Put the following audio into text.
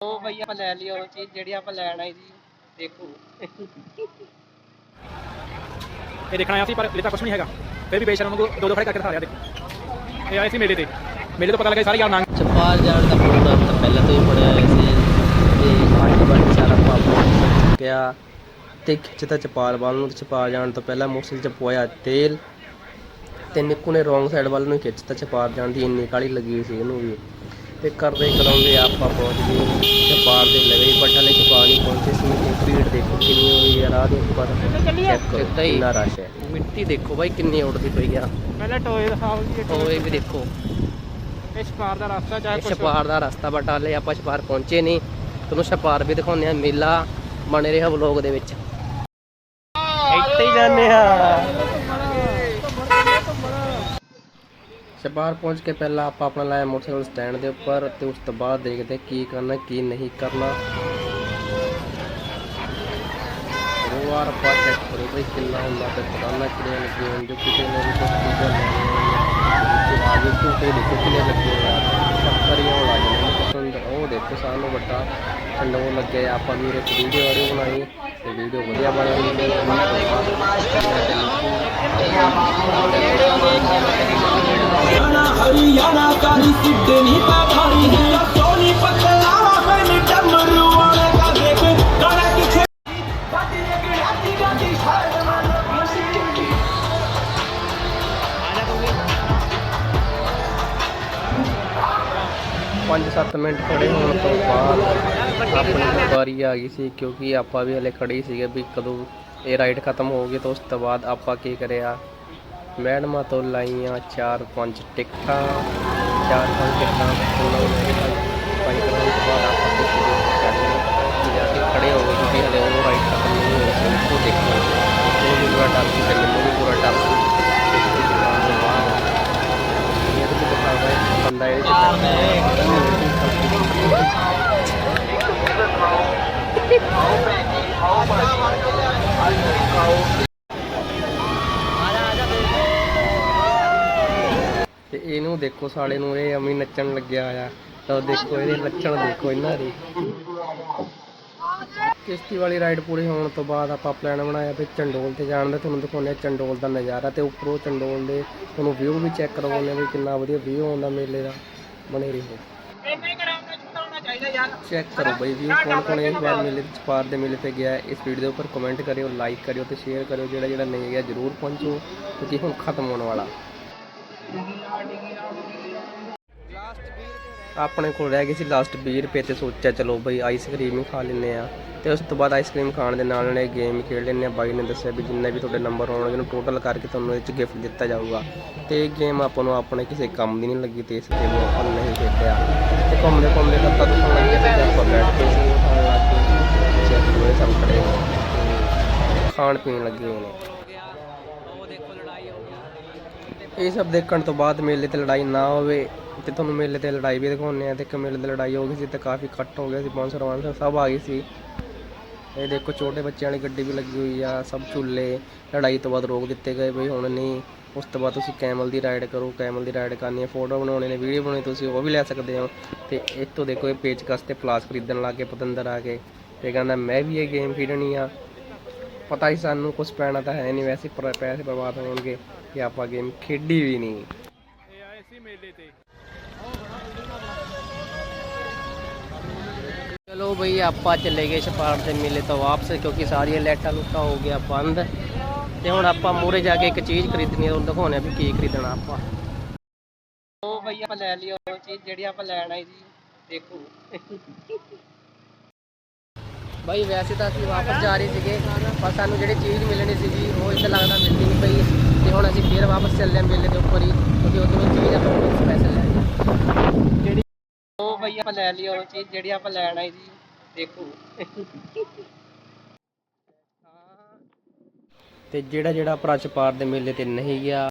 ਉਹ ਬਈ ਆਪਾਂ ਲੈ ਲਈ ਉਹ ਚੀਜ਼ ਜਿਹੜੀ ਆਪਾਂ ਲੈਣ ਆਏ ਜੀ ਦੇਖੋ। ਇਹ ਦੇਖਣ ਆਇਆ ਸੀ ਪਰ ਲਿਖਾ ਕੁਛ ਨਹੀਂ ਹੈਗਾ। ਫਿਰ ਵੀ ਬੇਸ਼ਰਮ ਨੂੰ ਦੋ ਦੋ ਖੜੇ ਕਰਕੇ ਦਿਖਾ ਰਿਹਾ ਦੇਖੋ। ਇਹ ਆਏ ਸੀ ਮੇਲੇ ਤੇ। ਮੇਲੇ ਤੋਂ ਪਤਾ ਲੱਗਾ ਸਾਰੇ ਯਾਰ ਨੰਗ ਚਪਾਲ ਜਾਣ ਦਾ ਪ੍ਰੋਗਰਾਮ ਤਾਂ ਪਹਿਲਾਂ ਤੋਂ ਹੀ ਬਣਿਆ ਹੋਇਆ ਸੀ ਤੇ ਆਂਟੀ ਬਾਟੀ ਸਾਰਾ ਪਾਪਾ ਪਿਆ ਤੇ ਖਿੱਚਦਾ ਚਪਾਲ ਵੱਲ ਨੂੰ ਤੇ ਚਪਾਲ ਜਾਣ ਤੋਂ ਪਹਿਲਾਂ ਮੋਟਰਸਾਈਕਲ ਚ ਪੋਇਆ ਤੇਲ। ਤੇ ਨਿੱਕੂ ਨੇ ਰੋਂਗ ਸਾਈਡ ਵੱਲ ਨੂੰ ਖਿੱਚਤਾ ਚਪਾਲ ਜਾਣ ਦੀ ਇੰਨੀ ਕਾਲੀ ਲੱਗੀ ਸੀ ਇਹਨੂੰ ਵੀ। ਤੇ ਕਰਦੇ ਕਰਾਉਂਦੇ ਆਪਾਂ ਪਹੁੰਚ ਗਏ। ਚਪਾਲ ਦੇ ਲਵੇ ਬਟ ਹਲੇ ਚਪਾਲ ਨਹੀਂ ਪਹੁੰਚੇ ਸੀ ਤੇ ਭੀੜ ਦੇਖੋ ਕਿੰਨੀ ਹੋਈ ਹੈ ਰਾਹ ਦੇ ਉੱਪਰ। ਚੈੱਕ ਕਰੋ ਰਸ਼ ਹੈ। ਮਿੱਟੀ ਦੇਖੋ ਬਾਈ ਕਿੰਨੀ ਉੱਡਦੀ ਪਈ ਆ। ਪਹਿਲਾਂ ਟੋਏ ਦਿਖਾਓ ਜੀ ਉਹ ਵੀ ਦੇਖੋ। ਇਹ ਸ਼ਿਕਾਰ ਦਾ ਰਸਤਾ ਚਾਹੇ ਇਹ ਛਪਾਰ ਦਾ ਰਸਤਾ ਬਟ ਹਾਲੇ ਆਪਾਂ ਛਪਾਰ ਪਹੁੰਚੇ ਨਹੀਂ। ਤੁਹਾਨੂੰ ਛਪਾਰ ਵੀ ਦਿਖਾਉਂਦੇ ਆ ਮੇਲਾ ਬਣੇ ਰਿਹਾ ਵਲੋਗ ਦੇ ਵਿੱਚ। ਇੱਥੇ ਹੀ ਜਾਂਦੇ ਆ ਛਪਾਰ ਪਹੁੰਚ ਕੇ ਪਹਿਲਾਂ ਆਪਾਂ ਆਪਣਾ ਲਾਇਆ ਮੋਟਰਸਾਈਕਲ ਸਟੈਂਡ ਦੇ ਉੱਪਰ ਤੇ ਉਸ ਤੋਂ ਬਾਅਦ ਦੇਖਦੇ ਕੀ ਕਰਨਾ, ਕੀ ਨਹੀਂ ਕਰਨਾ। ਰੋਵਾਰ ਆਪਾਂ ਚੈੱਕ ਕਰੋ ਕਿੰਨਾ ਹੁੰਦਾ ਤੇ ਪਤਾਨਾ ਕਿਹੜੇ ਲੱਗੇ ਹੋਣ ਜੋ ਕਿਸੇ ਨੇ ਵੀ ਕੁਝ ਚੀਜ਼ਾਂ ਲੈਣੀਆਂ ਤੇ ਆਗੇ ਝੂਟੇ ਦੇਖੋ ਕਿੰਨੇ ਲੱਗੇ ਹੋਏ ਆ। ਹੋ ਲੱਗ ਪਸੰਦ ਉਹ ਦੇਖੋ, ਸਾਨੂੰ ਵੱਡਾ ਚੰਡੋ ਲੱਗੇ ਆਪਾਂ ਵੀ ਇੱਕ ਵੀਡੀਓ ਵਾਲੀ ਬਣਾਈ, ਤੇ ਵੀਡੀਓ ਵਧੀਆ ਬਣ ਰਹੀ ਹੈ ਪੰਜ 7 ਮਿੰਟ ਖੜੇ ਹੋਣ ਤੋਂ ਬਾਅਦ ਆਪਣੀ ਵਾਰੀ ਆ ਗਈ ਸੀ, ਕਿਉਂਕਿ ਆਪਾਂ ਵੀ ਹਲੇ ਖੜੇ ਸੀਗੇ ਵੀ ਕਦੋਂ ਇਹ ਰਾਈਡ ਖਤਮ ਹੋ ਗਈ ਤਾਂ ਉਸ ਤੋਂ ਬਾਅਦ ਆਪਾਂ ਕੀ ਕਰਿਆ ਮੈਡਮਾਂ ਤੋਂ ਲਾਈਆਂ ਚਾਰ ਪੰਜ ਟਿਕਟਾਂ ਚਾਰ ਪੰਜ ਟਿਕਟਾਂ ਪਾਈ ਕਰਨ ਤੋਂ ਬਾਅਦ ਆਪਾਂ ਕੁਝ ਦੇਰ ਜਾ ਕੇ ਖੜੇ ਹੋ ਗਏ ਕਿਉਂਕਿ ਹਲੇ ਉਹ ਰਾਈਡ ਖਤਮ ਨਹੀਂ ਹੋਈ ਸੀ ਉਹ ਦੇਖੋ ਉਹ ਵੀ ਪੂਰਾ ਡਰ ਸੀ ਤੇ ਇਹਨੂੰ ਦੇਖੋ ਸਾਲੇ ਨੂੰ, ਇਹ ਅਮੀ ਨੱਚਣ ਲੱਗਿਆ ਆ ਤਾਂ ਦੇਖੋ, ਇਹਦੇ ਲੱਛਣ ਦੇਖੋ ਇਹਨਾਂ ਦੇ। ਕਿਸ਼ਤੀ ਵਾਲੀ ਰਾਈਡ ਪੂਰੀ ਹੋਣ ਤੋਂ ਬਾਅਦ ਆਪਾਂ ਪਲਾਨ ਬਣਾਇਆ ਵੀ ਚੰਡੋਲ ਤੇ ਜਾਣ ਦਾ। ਤੁਹਾਨੂੰ ਦਿਖਾਉਂਦੇ ਆ ਚੰਡੋਲ ਦਾ ਨਜ਼ਾਰਾ ਤੇ ਉੱਪਰੋਂ ਚੰਡੋਲ ਦੇ ਤੁਹਾਨੂੰ ਵਿਊ ਵੀ ਚੈੱਕ ਕਰਵਾਉਂਦੇ ਵੀ ਕਿੰਨਾ ਵਧੀਆ ਵਿਊ ਆਉਂਦਾ ਮੇਲੇ ਦਾ ਬਣੇ ਰਹੋ ਚੈੱਕ ਕਰੋ ਬਈ ਵੀ ਕੌਣ ਕੌਣ ਇਸ ਵਾਰ ਮੇਲੇ ਵਿੱਚ ਪਾਰ ਦੇ ਮੇਲੇ ਤੇ ਗਿਆ। ਇਸ ਵੀਡੀਓ ਦੇ ਉੱਪਰ ਕਮੈਂਟ ਕਰਿਓ ਲਾਈਕ ਕਰਿਓ ਤੇ ਸ਼ੇਅਰ ਕਰਿਓ ਜਿਹੜਾ ਜਿਹੜਾ ਨਹੀਂ ਗਿਆ ਜਰੂਰ ਪਹੁੰਚੋ ਕਿਉਂਕਿ ਹੁਣ ਖਤਮ ਹੋਣ ਵਾਲਾ ਆਪਣੇ ਕੋਲ ਰਹਿ ਗਏ ਸੀ ਲਾਸਟ 20 ਰੁਪਏ ਤੇ ਸੋਚਿਆ ਚਲੋ ਬਈ ਆਈਸਕ੍ਰੀਮ ਹੀ ਖਾ ਲੈਂਦੇ ਆ ਤੇ ਉਸ ਤੋਂ ਬਾਅਦ ਆਈਸਕ੍ਰੀਮ ਖਾਣ ਦੇ ਨਾਲ ਨਾਲ ਗੇਮ ਖੇਡ ਲੈਂਦੇ ਆ ਬਾਈ ਨੇ ਦੱਸਿਆ ਵੀ ਜਿੰਨੇ ਵੀ ਤੁਹਾਡੇ ਨੰਬਰ ਹੋਣਗੇ ਉਹਨੂੰ ਟੋਟਲ ਕਰਕੇ ਤੁਹਾਨੂੰ ਇਹ ਚ ਗਿਫਟ ਦਿੱਤਾ ਜਾਊਗਾ। ਤੇ ਇਹ ਗੇਮ ਆਪਾਂ ਨੂੰ ਆਪਣੇ ਕਿਸੇ ਕੰਮ ਦੀ ਨਹੀਂ ਲੱਗੀ ਤੇ ਇਸ ਗੇਮ ਨੂੰ ਆਪਾਂ ਨਹੀਂ ਖੇਡਿਆ। ਤੇ ਘੁੰਮਦੇ ਘੁੰਮਦੇ ਤਾਂ ਤਦ ਤੋਂ ਤੇ ਆਪਾਂ ਬੈਠ ਕੇ ਸੀ, ਖਾਣ ਲੱਗ ਗਏ। ਚੈੱਕ ਹੋਏ ਸਭ ਖੜੇ ਖਾਣ ਪੀਣ ਲੱਗੇ ਹੋਏ ਨੇ। ਇਹ ਸਭ ਦੇਖਣ ਤੋਂ ਬਾਅਦ ਮੇਲੇ ਤੇ ਲੜਾਈ ਨਾ ਹੋਵੇ। ਤੇ ਤੁਹਾਨੂੰ ਮੇਲੇ ਤੇ ਲੜਾਈ ਵੀ ਦਿਖਾਉਂਦੇ ਆ ਤੇ ਇੱਕ ਮੇਲੇ ਤੇ ਲੜਾਈ ਹੋ ਗਈ ਸੀ ਤੇ ਕਾਫੀ ਇਕੱਠ ਹੋ ਗਿਆ ਸੀ 500 500 ਸਭ ਆ ਗਏ ਸੀ। ਇਹ ਦੇਖੋ ਛੋਟੇ ਬੱਚਿਆਂ ਵਾਲੀ ਗੱਡੀ ਵੀ ਲੱਗੀ ਹੋਈ ਆ, ਸਭ ਝੂਲੇ, ਲੜਾਈ ਤੋਂ ਬਾਅਦ ਰੋਕ ਦਿੱਤੇ ਗਏ ਬਈ ਹੁਣ ਨਹੀਂ, ਉਸ ਤੋਂ ਬਾਅਦ ਤੁਸੀਂ ਕੈਮਲ ਦੀ ਰਾਈਡ ਕਰੋ ਕੈਮਲ ਦੀ ਰਾਈਡ ਕਰਨੀ ਹੈ ਫੋਟੋ ਬਣਾਉਣੇ ਨੇ ਵੀਡੀਓ ਬਣਾਉਣੀ, ਤੁਸੀਂ ਉਹ ਵੀ ਲੈ ਸਕਦੇ ਹੋ। ਤੇ ਇੱਥੋਂ ਦੇਖੋ ਇਹ ਪੇਚਕਸ ਤੇ ਪਲਾਸ ਖਰੀਦਣ ਲੱਗੇ ਪਤੰਦਰ ਆ ਕੇ ਤੇ ਕਹਿੰਦਾ ਮੈਂ ਵੀ ਇਹ ਗੇਮ ਖੇਡਣੀ ਆ। ਪਤਾ ਹੀ ਸਾਨੂੰ ਕੁਝ ਪੈਣਾ ਤਾਂ ਹੈ ਨਹੀਂ, ਵੈਸੇ ਪੈਸੇ ਬਰਬਾਦ ਹੋਣਗੇ ਕਿ ਆਪਾਂ ਗੇਮ ਖੇਡੀ ਵੀ ਨਹੀਂ। ਇਹ ਆਏ ਸੀ ਮੇਲੇ ਤੇ। ਚਲੋ ਬਈ, ਆਪਾਂ ਚਲੇ ਗਏ ਛਪਾੜ ਦੇ ਮੇਲੇ ਤੋਂ ਵਾਪਸ, ਕਿਉਂਕਿ ਸਾਰੀਆਂ ਲਾਈਟਾਂ ਲੁੱਟਾਂ ਹੋ ਗਿਆ ਬੰਦ। ਤੇ ਹੁਣ ਆਪਾਂ ਮੂਰੇ ਜਾ ਕੇ ਇੱਕ ਚੀਜ਼ ਖਰੀਦਣੀ ਹੈ ਉਹ ਦਿਖਾਉਣੇ ਆ ਵੀ ਕੀ ਖਰੀਦਣਾ ਆਪਾਂ। ਉਹ ਬਈ, ਆਪਾਂ ਲੈ ਲਈ ਉਹ ਚੀਜ਼ ਜਿਹੜੀ ਆਪਾਂ ਲੈਣ ਆਏ ਜੀ ਦੇਖੋ। ਬਾਈ, ਵੈਸੇ ਤਾਂ ਅਸੀਂ ਵਾਪਸ ਜਾ ਰਹੇ ਸੀਗੇ, ਪਰ ਸਾਨੂੰ ਜਿਹੜੀ ਚੀਜ਼ ਮਿਲਣੀ ਸੀਗੀ, ਉਹ ਇੱਥੇ ਲੱਗਦਾ ਮਿਲਦੀ ਨਹੀਂ ਪਈ। ਤੇ ਹੁਣ ਅਸੀਂ ਫੇਰ ਵਾਪਸ ਚੱਲੇ ਹਾਂ ਮੇਲੇ ਦੇ ਉੱਪਰ ਹੀ, ਕਿਉਂਕਿ ਉਧਰੋਂ ਚੀਜ਼ ਆਪਾਂ ਸਪੈਸ਼ਲ ਲੈ ਕੇ ਬਈ ਆਪਾਂ ਲੈ ਲਈ ਉਹ ਚੀਜ਼ ਜਿਹੜੀ ਆਪਾਂ ਲੈਣ ਆਏ ਸੀ, ਦੇਖੋ। ਤੇ ਜਿਹੜਾ ਜਿਹੜਾ ਭਰਾ ਦੇ ਮੇਲੇ ਤੇ ਨਹੀਂ ਗਿਆ